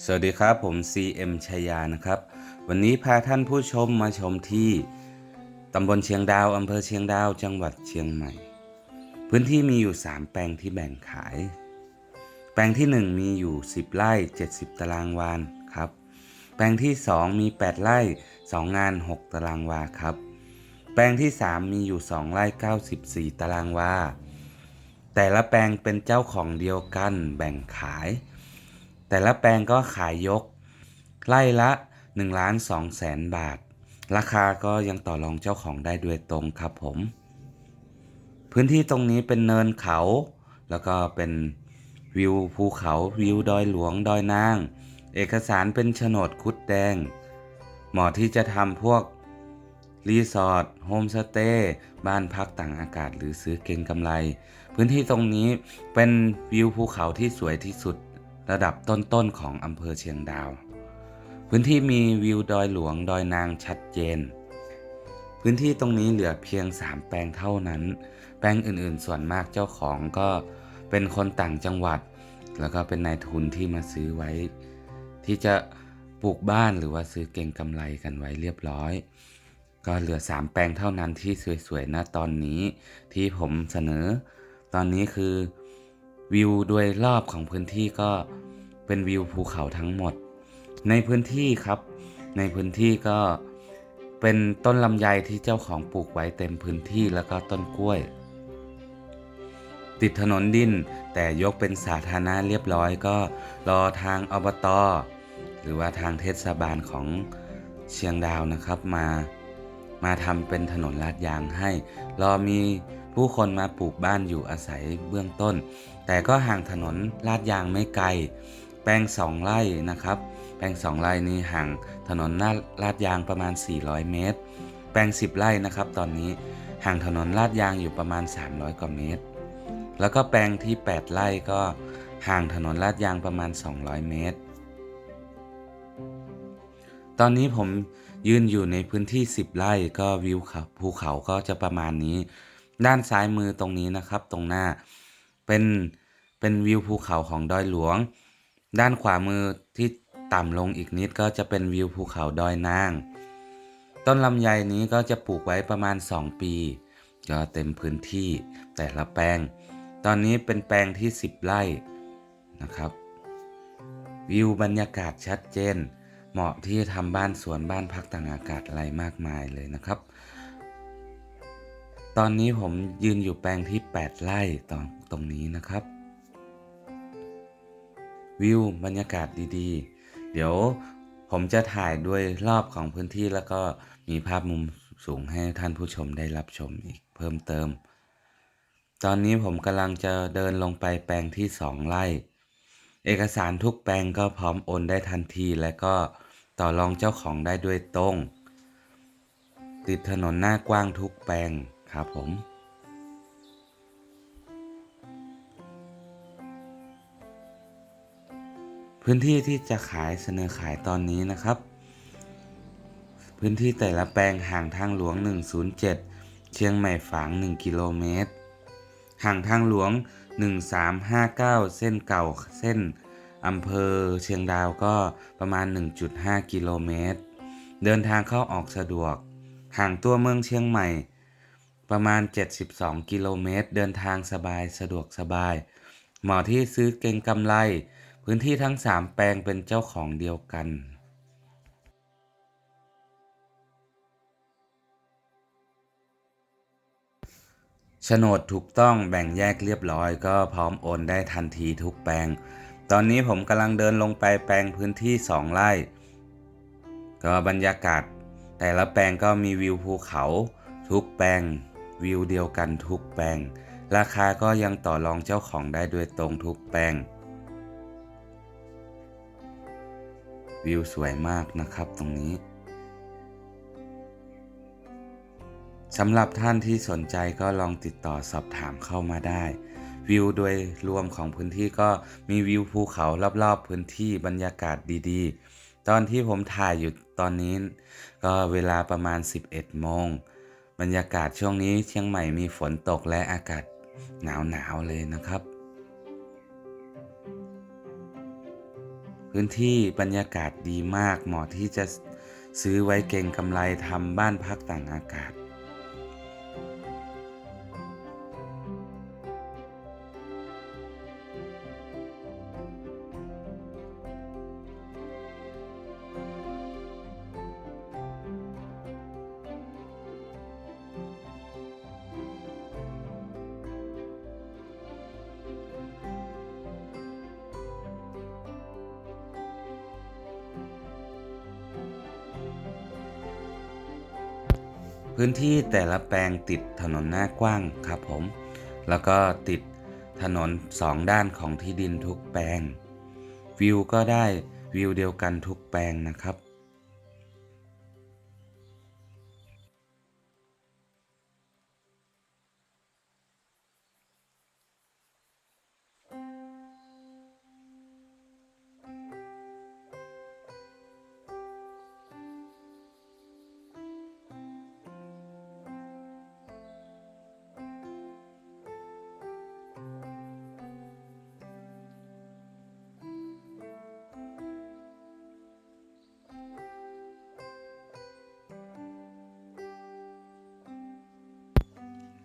สวัสดีครับผม CM ชยานะครับ วันนี้พาท่านผู้ชมมาชมที่ตำบลเชียงดาวอำเภอเชียงดาว จังหวัดเชียงใหม่ พื้นที่มีอยู่ 3 แปลงที่แบ่งขาย แปลงที่ 1 มีอยู่ 10 ไร่ 70 ตารางวาครับ แปลงที่ 2 มี 8 ไร่ 2 งาน 6 ตารางวาครับ แปลงที่ 3 มีอยู่ 2 ไร่ 94 ตารางวาแต่ละแปลงเป็นเจ้าของเดียวกันแบ่งขาย แต่ละแปลงก็ขายยกไร่ละ1ล้าน2แสนบาท ราคาก็ยังต่อรองเจ้าของได้โดยตรงครับผม พื้นที่ตรงนี้เป็นเนินเขา แล้วก็เป็นวิวภูเขาวิวดอยหลวงดอยนาง เอกสารเป็นโฉนดคุดแดง เหมาะที่จะทำพวกรีสอร์ทโฮมสเตย์บ้านพักต่างอากาศหรือซื้อเก็งกำไร พื้นที่ตรงนี้เป็นวิวภูเขาที่สวยที่สุด ระดับต้นๆของอำเภอเชียงดาว พื้นที่มีวิวดอยหลวงดอยนางชัดเจน พื้นที่ตรงนี้เหลือเพียง 3 แปลงเท่านั้น แปลงอื่นๆ ส่วนมากเจ้าของก็เป็นคนต่างจังหวัด แล้วก็เป็นนายทุนที่มาซื้อไว้ ที่จะปลูกบ้านหรือว่าซื้อเก็งกำไรกันไว้เรียบร้อย ก็เหลือ 3 แปลงเท่านั้นที่สวยๆณตอนนี้ที่ผมเสนอ ตอนนี้คือ วิวโดยรอบของพื้นที่ก็เป็นวิวภูเขาทั้งหมด ในพื้นที่ครับ ในพื้นที่ก็เป็นต้นลำไยที่เจ้าของปลูกไว้เต็มพื้นที่แล้วก็ต้นกล้วย ติดถนนดินแต่ยกเป็นสาธารณะเรียบร้อยก็รอทางอบตหรือว่าทางเทศบาลของเชียงดาวนะครับมา มาทำเป็นถนนลาดยางให้ รอมี ผู้คนมาปลูกบ้านอยู่อาศัยเบื้องต้น แต่ก็ห่างถนนลาดยางไม่ไกล แปลงสองไร่นะครับ แปลงสองไร่นี้ห่างถนนลาดยางประมาณ 400 เมตร แปลง 10 ไร่นะครับ ตอนนี้ห่างถนนลาดยางอยู่ประมาณ 300 กว่าเมตร แล้วก็แปลงที่ 8 ไร่ก็ห่างถนนลาดยางประมาณ 200 เมตร ตอนนี้ผมยืนอยู่ในพื้นที่ 10 ไร่ก็วิวเขาภูเขาก็จะประมาณนี้ ด้านซ้ายมือตรงนี้นะครับ ตรงหน้าเป็นเป็นวิวภูเขาของดอยหลวง ด้านขวามือที่ต่ำลงอีกนิดก็จะเป็นวิวภูเขาดอยนาง ต้นลำไยนี้ก็จะปลูกไว้ประมาณ 2 ปี ก็เต็มพื้นที่แต่ละแปลง ตอนนี้เป็นแปลงที่ 10 ไร่นะครับ วิวบรรยากาศชัดเจน เหมาะที่จะทำบ้านสวนบ้านพักต่างอากาศอะไรมากมายเลยนะครับ ตอนนี้ผมยืนอยู่แปลงที่ 8 ไร่ตรงตรงนี้นะครับ วิวบรรยากาศดีๆ เดี๋ยวผมจะถ่ายด้วยรอบของพื้นที่แล้วก็มีภาพมุมสูงให้ท่านผู้ชมได้รับชมอีกเพิ่มเติม ตอนนี้ผมกำลังจะเดินลงไปแปลงที่ 2 ไร่ เอกสารทุกแปลงก็พร้อมโอนได้ทันทีและก็ต่อรองเจ้าของได้ด้วยตรง ติดถนนหน้ากว้างทุกแปลง ครับผม พื้นที่ที่จะขายเสนอขายตอนนี้นะครับ พื้นที่แต่ละแปลงห่างทางหลวง 107 เชียงใหม่ฝาง 1 กิโลเมตร ห่างทางหลวง 1359 เส้นเก่าเส้นอำเภอเชียงดาวก็ประมาณ 1.5 กิโลเมตร เดินทางเข้าออกสะดวก ห่างตัวเมืองเชียงใหม่ ประมาณ 72 กิโลเมตร เดินทางสบายสะดวกสบายเหมาะที่ซื้อเก่งกำไร พื้นที่ทั้ง 3 แปลงเป็นเจ้าของเดียวกันโฉนดถูกต้องแบ่งแยกเรียบร้อย ก็พร้อมโอนได้ทันทีทุกแปลง ตอนนี้ผมกำลังเดินลงไปแปลงพื้นที่ 2 ไร่ ก็บรรยากาศ แต่ละแปลงก็มีวิวภูเขาทุกแปลง วิวเดียวกันทุกแปลง ราคาก็ยังต่อรองเจ้าของได้ด้วยตรงทุกแปลง วิวสวยมากนะครับตรงนี้สำหรับท่านที่สนใจก็ลองติดต่อสอบถามเข้ามาได้ วิวโดยรวมของพื้นที่ก็มีวิวภูเขารอบๆพื้นที่บรรยากาศดีๆ ตอนที่ผมถ่ายอยู่ตอนนี้ ก็เวลาประมาณ 11โมง บรรยากาศช่วงนี้เชียงใหม่มีฝนตกและอากาศหนาวๆเลยนะครับ พื้นที่บรรยากาศดีมากเหมาะที่จะซื้อไว้เก่งกำไรทำบ้านพักต่างอากาศ พื้นที่แต่ละแปลงติดถนนหน้ากว้างครับผม แล้วก็ติดถนนสองด้านของที่ดินทุกแปลง วิวก็ได้วิวเดียวกันทุกแปลงนะครับ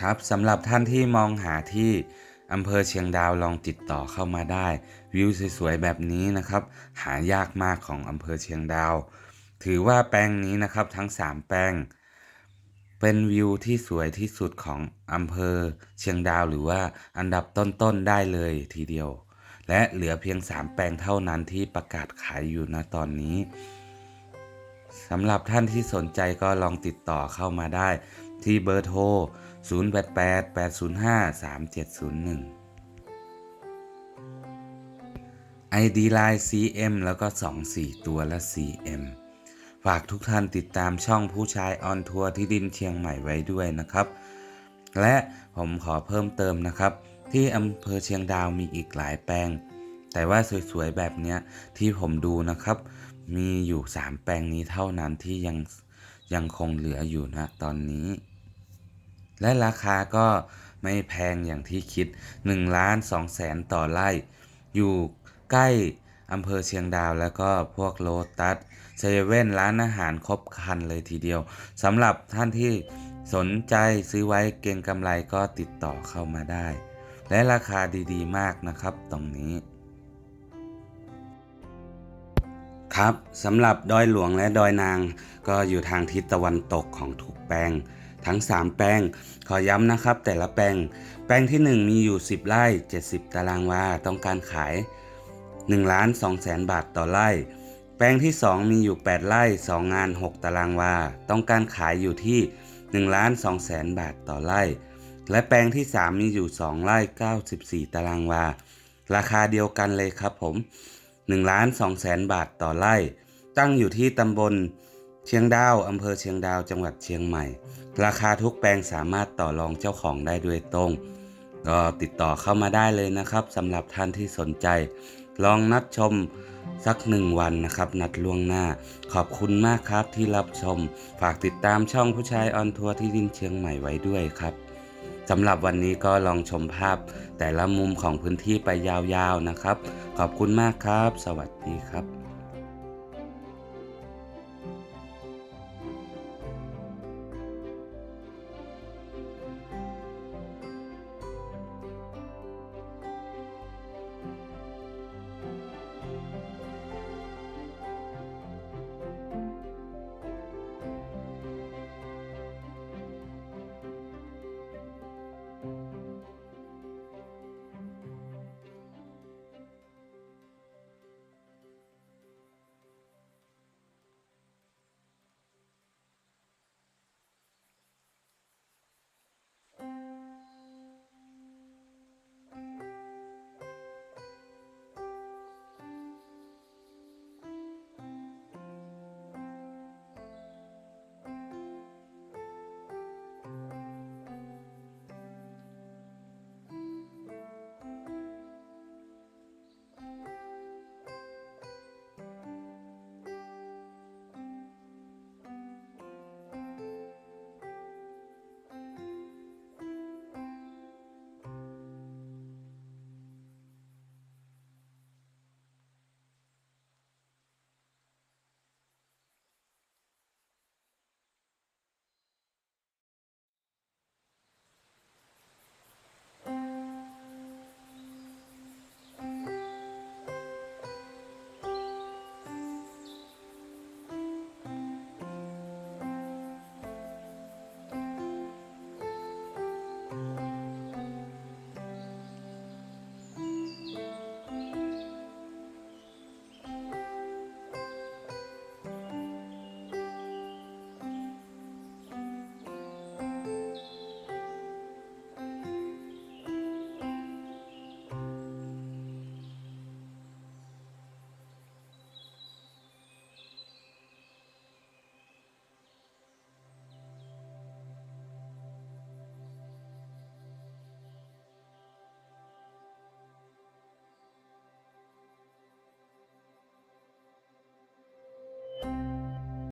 ครับสำหรับท่านที่มองหาที่อำเภอเชียงดาวลองติดต่อเข้ามาได้ วิวสวยๆแบบนี้นะครับ หายากมากของอำเภอเชียงดาว ถือว่าแปลงนี้นะครับทั้ง 3 แปลง เป็นวิวที่สวยที่สุดของอำเภอเชียงดาวหรือว่าอันดับต้นๆได้เลยทีเดียว และเหลือเพียง 3 แปลงเท่านั้นที่ประกาศขายอยู่ณตอนนี้สำหรับท่านที่สนใจก็ลองติดต่อเข้ามาได้ ที่เบอร์โทร 0888053701 ID Line CM แล้วก็ 24 ตัวและ CM ฝากทุกท่านติดตามช่องผู้ชายออนทัวร์ที่ดินเชียงใหม่ไว้ด้วยนะครับ และผมขอเพิ่มเติมนะครับ ที่อำเภอเชียงดาวมีอีกหลายแปลง แต่ว่าสวยๆแบบเนี้ยที่ผมดูนะครับ มีอยู่ 3 แปลงนี้เท่านั้นที่ยังยังคงเหลืออยู่นะตอนนี้ และราคาก็ไม่แพงอย่างที่คิด1ล้าน2แสนต่อไร่ อยู่ใกล้อำเภอเชียงดาวแล้วก็พวกโลตัสเซเว่นร้านอาหารครบครันเลยทีเดียวสำหรับท่านที่สนใจซื้อไว้เก็งกำไรก็ติดต่อเข้ามาได้ และราคาดีๆ มากนะครับตรงนี้ ครับสำหรับดอยหลวงและดอยนางก็อยู่ทางทิศตะวันตกของทุกแปลง ทั้ง 3 แปลง ขอย้ำนะครับ แต่ละแปลง แปลงที่ 1 มีอยู่ 10 ไร่ 70 ตารางวา ต้องการขาย1ล้าน2แสนบาทต่อไร่ แปลงที่ 2 มีอยู่ 8 ไร่ 2 งาน 6 ตารางวา ต้องการขายอยู่ที่1ล้าน2แสนบาทต่อไร่ และแปลงที่ 3 มีอยู่ 2 ไร่ 94 ตารางวา ราคาเดียวกันเลยครับผม1ล้าน2แสนบาทต่อไร่ ตั้งอยู่ที่ตำบล ชียงดาวอำเภอเชียงดาวจังหวัดเชียงใหม่ ราคาทุกแปลงสามารถต่อรองเจ้าของได้โดยตรง ก็ติดต่อเข้ามาได้เลยนะครับสำหรับท่านที่สนใจ ลองนัดชมสักหนึ่งวันนะครับ นัดล่วงหน้า ขอบคุณมากครับที่รับชม ฝากติดตามช่องผู้ชายออนทัวร์ที่ดินเชียงใหม่ไว้ด้วยครับสำหรับวันนี้ก็ลองชมภาพ แต่ละมุมของพื้นที่ไปยาวๆนะครับ ขอบคุณมากครับ สวัสดีครับ